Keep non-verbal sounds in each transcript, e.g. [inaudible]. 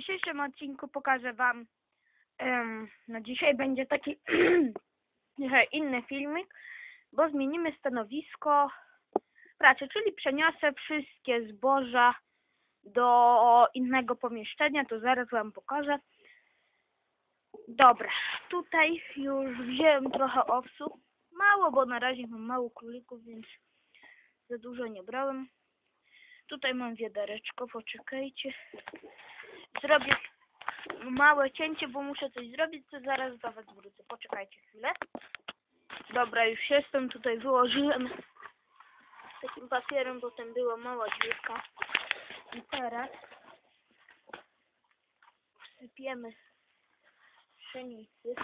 dzisiejszym odcinku pokażę Wam, em, no dzisiaj będzie taki [clears throat] inny filmik, bo zmienimy stanowisko pracy, czyli przeniosę wszystkie zboża do innego pomieszczenia, to zaraz Wam pokażę. Dobra, tutaj już wziąłem trochę owsu, mało, bo na razie mam mało królików, więc za dużo nie brałem. Tutaj mam wiadereczko, poczekajcie. Zrobię małe cięcie, bo muszę coś zrobić, to zaraz do was wrócę. Poczekajcie chwilę. Dobra, już jestem, tutaj wyłożyłem takim papierem, bo tam była mała dziurka. I teraz wsypiemy pszenicy.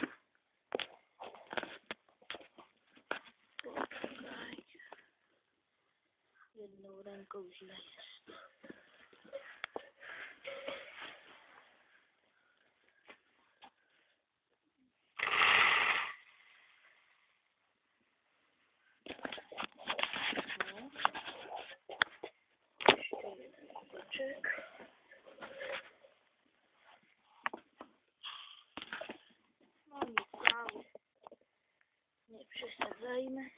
Jedną ręką źle jest. No. Jeszcze kubeczek. No nic mały. Nie przesadzajmy.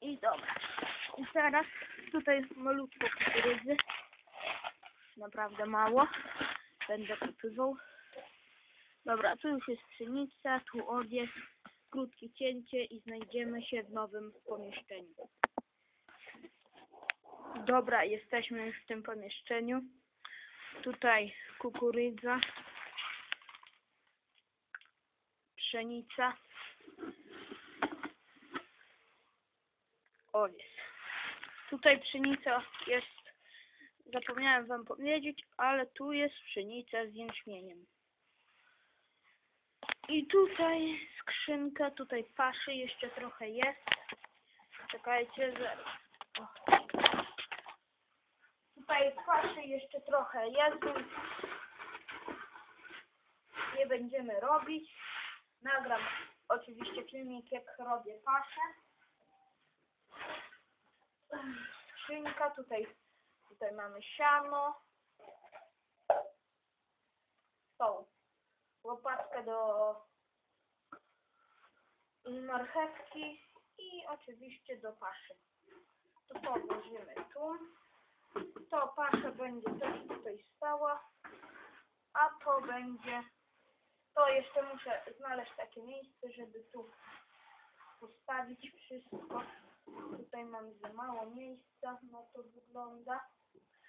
I dobra. I teraz tutaj malutko kukurydzy. Naprawdę mało. Będę popywał. Dobra, tu już jest pszenica, tu owiec, krótkie cięcie i znajdziemy się w nowym pomieszczeniu. Dobra, jesteśmy w tym pomieszczeniu. Tutaj kukurydza, pszenica, owiec. Tutaj pszenica jest, zapomniałem wam powiedzieć, ale tu jest pszenica z jęczmieniem. I tutaj skrzynka, tutaj paszy jeszcze trochę jest. Czekajcie, zaraz. O. Tutaj paszy jeszcze trochę jest, nie będziemy robić. Nagram oczywiście filmik, jak robię paszę. Skrzynka, tutaj, tutaj mamy siano. Tą łopatkę do marchewki i oczywiście do paszy. To położymy tu. To pasza będzie też tutaj stała, a to będzie, to jeszcze muszę znaleźć takie miejsce, żeby tu postawić wszystko. Tutaj mam za mało miejsca, no to wygląda,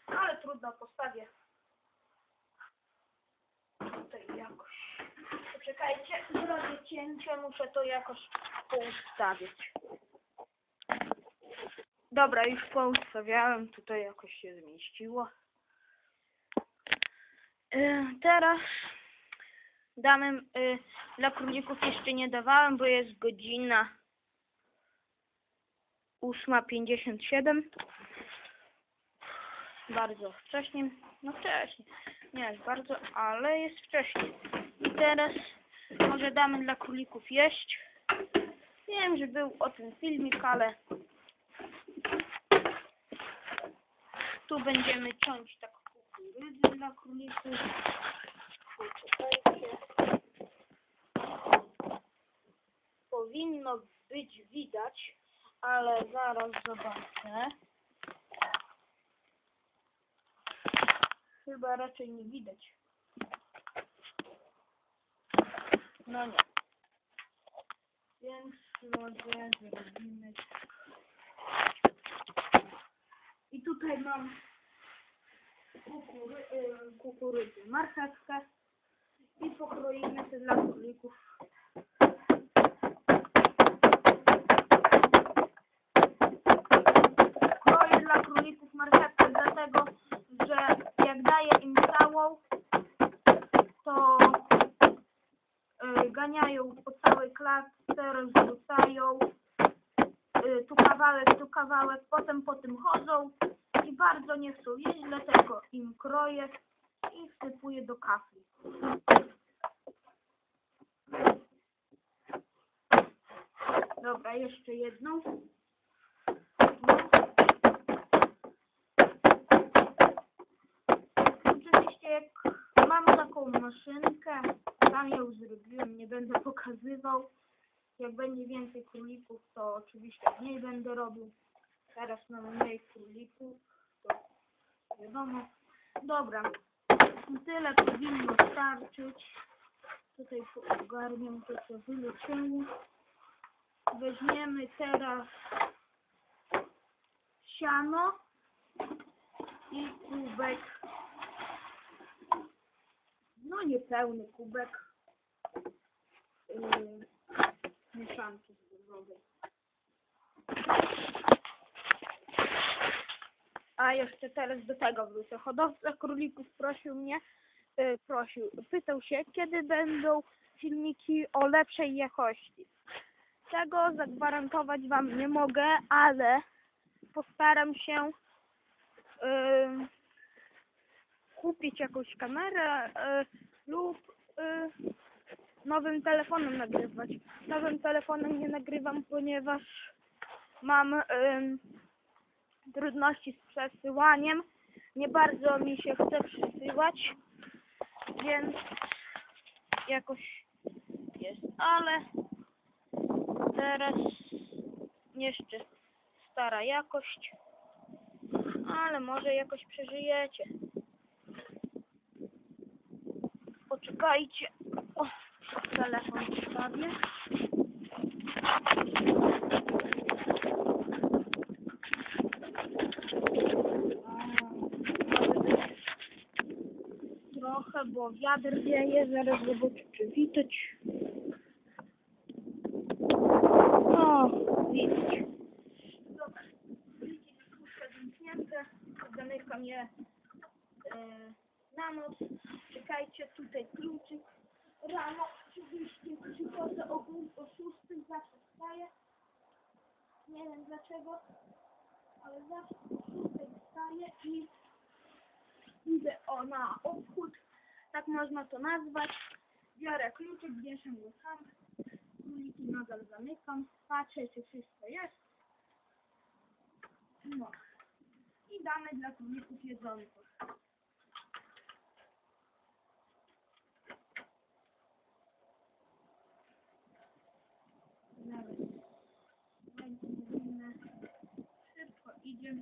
ale trudno postawię tutaj jakoś. Poczekajcie, zrobię cięcie, muszę to jakoś poustawić. Dobra, już poustawiałem, tutaj jakoś się zmieściło. Yy, teraz damy, yy, dla królików jeszcze nie dawałem, bo jest godzina 8.57. Bardzo wcześnie, no wcześnie, nie jest bardzo, ale jest wcześnie. I teraz może damy dla królików jeść. Wiem, że był o tym filmik, ale tu będziemy ciąć tak kukurydzy dla królików. Powinno być widać, ale zaraz zobaczę. Chyba raczej nie widać. No nie. Więc może zrobimy. Tutaj mam kukury, kukurydzę, marchewkę i pokroimy to dla królików. Kroję dla królików marchewkę dlatego, że jak daję im całą, to y, ganiają po całej klatce, rozrzucają y, tu kawałek, tu kawałek, potem po tym chodzą bardzo nie chcą jeść, dlatego im kroję i wsypuję do kafli. Dobra, jeszcze jedną. Oczywiście jak mam taką maszynkę, tam ją zrobiłem, nie będę pokazywał. Jak będzie więcej królików, to oczywiście w niej będę robił. Teraz mam mniej królików, wiadomo. Dobra, tyle powinno starczyć. Tutaj ogarniam to, co. Weźmiemy teraz siano i kubek. No niepełny kubek yy, mieszanki zbożowej. A jeszcze teraz do tego wrócę. Hodowca królików prosił mnie, yy, prosił, pytał się, kiedy będą filmiki o lepszej jakości. Tego zagwarantować Wam nie mogę, ale postaram się yy, kupić jakąś kamerę yy, lub nowym telefonem nagrywać. Nowym telefonem nie nagrywam, ponieważ mam trudności z przesyłaniem. Nie bardzo mi się chce przesyłać, więc jakoś jest, ale teraz jeszcze stara jakość, ale może jakoś przeżyjecie. Poczekajcie. O, telefon wstawię. Trochę, bo wiatr wieje, zaraz zobaczę, czy widać. O, widać. Dobra, puszczę zamknięte, zamykam je e, na noc. Czekajcie, tutaj kluczyk. Rano oczywiście przychodzę o, o 6 zawsze wstaję. Nie wiem dlaczego, ale zawsze o 6 wstaję i idę o na obchód, tak można to nazwać. Biorę kluczyk, wieszam go sam. Króliki nadal zamykam. Patrzę, czy wszystko jest. No. I damy dla królików jedzonko. Nawet będzie. Szybko idzie.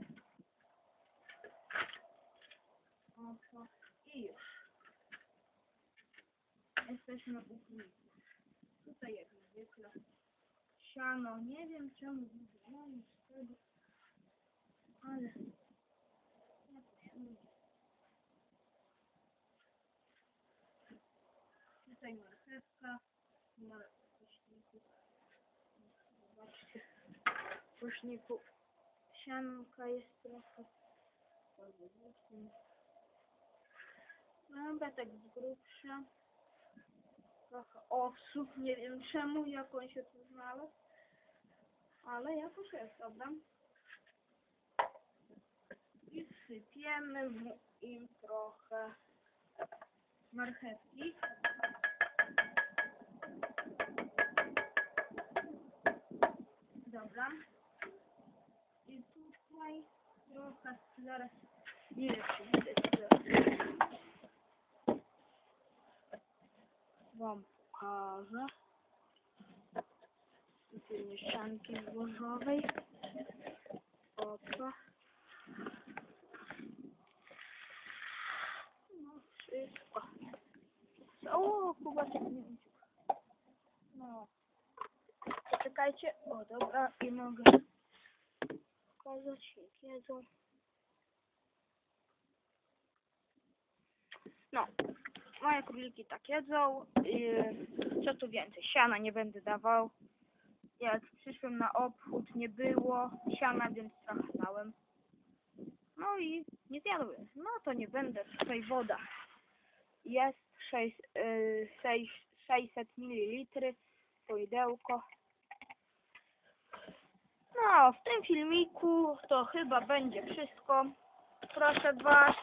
Oto i już. Jesteśmy u królików. Tutaj jak zwykle siano. Nie wiem czemu wybrałem z tego, ale jakoś lubię. Tutaj marchewka, mare kośniku. Zobaczcie, w kośniku sianka jest trochę. Dobra, tak z grubsza trochę osób, nie wiem czemu, jak on się tu znalazł, ale jakoś jest, dobra. I wsypiemy mu im trochę marchewki. Dobra. I tutaj trochę, zaraz, wiem, czy widać. Wam pokażę. Tutaj mieszanki zbożowej. Opa. No wszystko. O, kubaczek nie widział. No. Poczekajcie. O, dobra. I mogę pokazać, jak jedzą. No. Moje króliki tak jedzą. Co tu więcej? Siana nie będę dawał. Jak przyszłem na obchód, nie było siana, więc trochę dałem. No i nie zjadły. No to nie będę. Tutaj woda jest 6, yy, 6, 600 ml. Pojedełko. No, w tym filmiku to chyba będzie wszystko. Proszę Was,